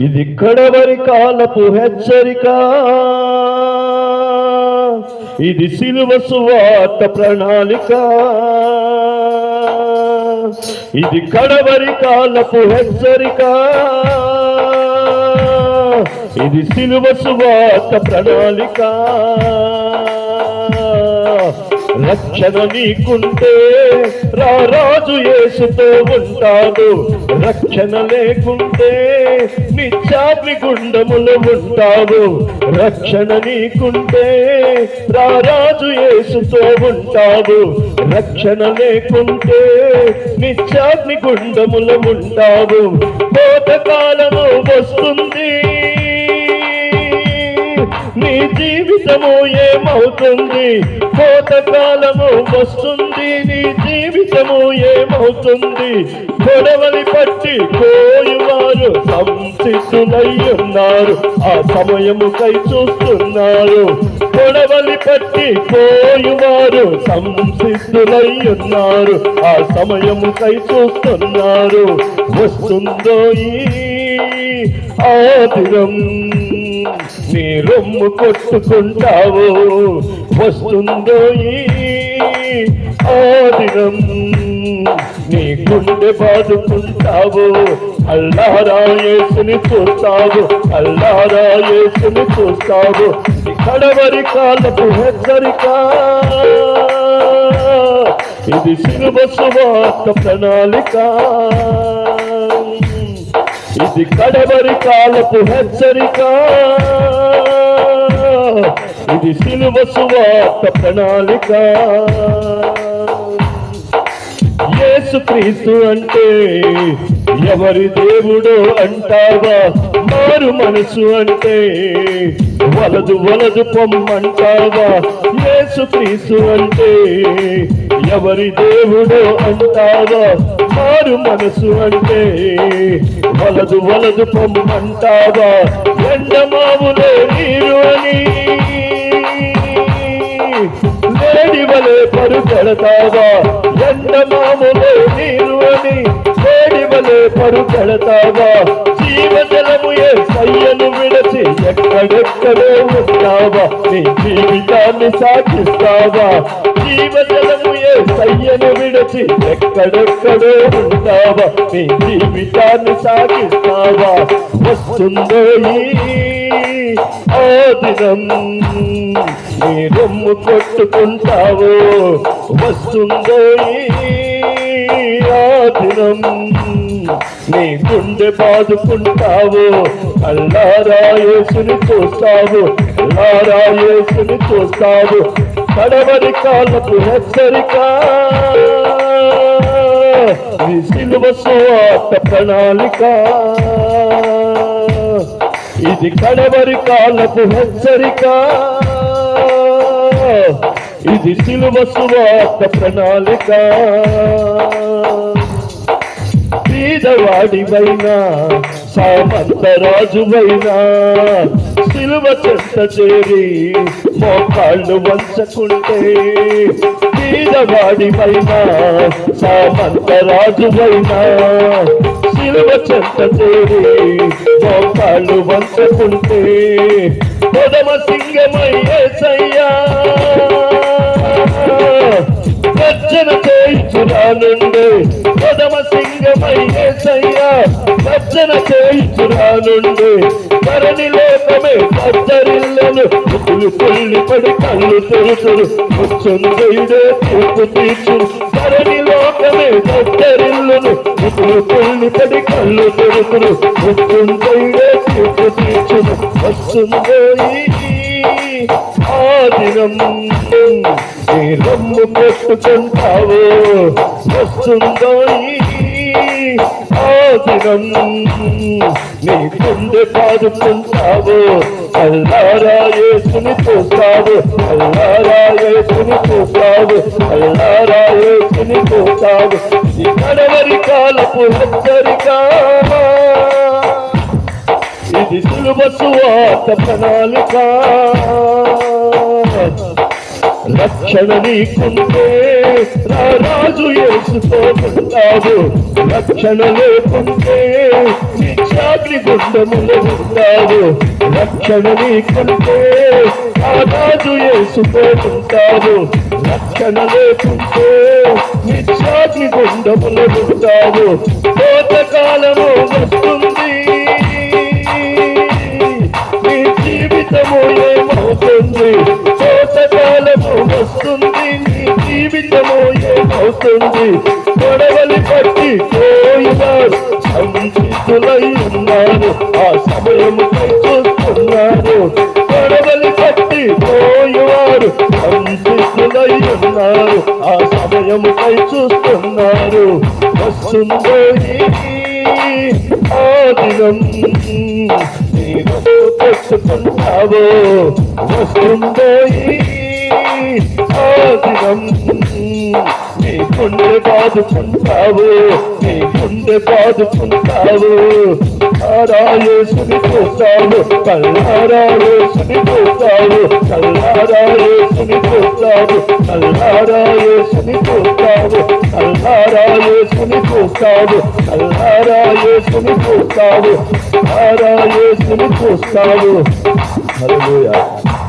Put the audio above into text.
ఇది కడవరి కాలపు హెచ్చరిక. ఇది సిలువ సువార్త ప్రణాళిక. ఇది కడవరి కాలపు హెచ్చరిక. ఇది సిలువ సువార్త ప్రణాళిక. రక్షణ నీకుంటే రారాజు యేసుతో ఉంటాడు. రక్షణ లేకుంటే నిత్యాగ్ని గుండములు ఉంటాడు. రక్షణ నీకుంటే రారాజు యేసుతో ఉంటాడు. రక్షణ లేకుంటే నిత్యాగ్ని గుండములు ఉంటాడు. కోతకాలము వస్తుంది. నీ జీవితము ఏమవుతుంది? కోతకాలము వస్తుంది నీ జీవితము ఏమవుతుంది? గొడవలి పట్టి పోయేవారు సంసిద్ధులై ఆ సమయము కై చూస్తున్నారు. గొడవలి పట్టి పోయేవారు సంసిద్ధులై ఆ సమయము కై చూస్తున్నారు. వస్తుందో ఈ ఆ దినం నీ రొమ్ము కొట్టుకుంటావు. వస్తుందో ఆదినం. నీ గుండె బాదుకుంటావు. అల్లారా యేసుని చూస్తావు. అల్లారా యేసుని చూస్తావు. కడవరి కాలపు హెచ్చరిక. ఇది శిలువ సువార్త ప్రణాళిక. ఇది కడవరి కాలపు హెచ్చరిక. ఇది సిలువ సువార్త ప్రణాళిక. యేసు క్రీస్తు అంటే ఎవరి దేవుడో అంటావా? మారు మనసు అంటే వలదు వలదు పొమ్మంటావా? యేసు క్రీస్తు అంటే ఎవరి దేవుడో అంటావా? మారు మనసు అంటే వలదు వలదు పొమ్మంటావా? ఎండమావులే నీరు అని. లేడి వలె పరుగెడతావా ఎండమాములే నీరు అని. లేడి వలె పరుగెడతావా జీవజలము ఏ సయ్యను విడచి ఎక్కడెక్కడే ఉంటావా నీ జీవితాన్ని సాగిస్తావా జీవజలము సయ్యను విడచి ఎక్కడెక్కడో ఉంటావా నీ జీవితాన్ని సాగిస్తావా? వస్తుందో ఆ దినం. నీ రొమ్ము కొట్టుకుంటావో? వస్తుందో ఆ దినం. నీ గుండె బాదుకుంటావు? అల్లారాయేసుని చూస్తావు. అల్లారాయేసుని చూస్తావు. కడవరి కాళ్ళకు హెచ్చరిక. నీ సిలువ సువార్త ప్రణాళిక. ఇది కడవరి కాళ్ళకు హెచ్చరిక. ఇది సిలువ సువార్త ప్రణాళిక. పేదవాడివైనా సామంత రాజువైనా సిలువ చెత్త చేరి మోకాళ్ళు వంచకుంటే పేదవాడివైనా సామంత రాజువైనా సిలువ చెత్త చేరి మోకాళ్ళు వంచకుంటే కొదమ సింగమయ్యేసయ్యా గర్జన చేయించురానుండే. కొదమ సింగమయ్యేసయ్యా గర్జన చేయించురానుండే. ధరణి లోకమే పచ్చరిల్లను పులి పుల్లి పడి కళ్ళు తెరుచురు ముచ్చుందైడే తీర్పు తీర్చు ధరణి లోకమే కద్దరిల్లును పులి పుల్లి పడి కళ్ళు తెరుచురు ముచ్చుందైడే తీర్పు తీర్చును. వస్తుందో ఈ ఆ దినం నీ రమ్ము పెట్టుకుంటావు వస్తుందో ఈ ఆ దినం నీ గుండె పాడుకుంటావు అల్లారాయేసుని పోతావు అల్లారాయేసుని పోతావు అల్లారాయేసుని పోతావు ఈ కడవరి కాలపు హెచ్చరిక ఇది సులువ సువాత ప్రణాళిక. రక్షణ నీకుంటే నా రాజు వేసుకోకుంటావు రక్షణ లేకుంటే నిత్యాగ్ని గుండములు ఉంటావు రక్షణ నీకుంటే నా రాజు వేసుకోకుంటావు రక్షణ లేకుంటే నిత్యాగ్ని గుండములు ఉంటావు కోతకాలము వస్తుంది. జీవితము అవుతుంది కోతకాలము వస్తుంది. నీ జీవితము ఏమవుతుంది గొడవలు పట్టి పోయినారు. సంచితులై ఉన్నారు. ఆ సమయము చూస్తున్నారు. గొడవలు పట్టి పోయేవారు. సంచితులై ఉన్నారు. ఆ సమయముకై చూస్తున్నారు. వస్తుందో ఆ దినం. పెట్టుకుంటావు వస్తుందో ఈ ఆ దినం నీ గుండె బాదుకుంటావు నీ గుండె బాదుకుంటావు. ఆరాయేసుని చూస్తావు కల్లారాయేసుని చూస్తావు కల్లారాయేసుని చూస్తావు కల్లారాయేసుని చూస్తావు కల్లారాయేసుని చూస్తావు కల్లారాయేసుని చూస్తావు ఆరాయేసుని చూస్తావు. Aleluia.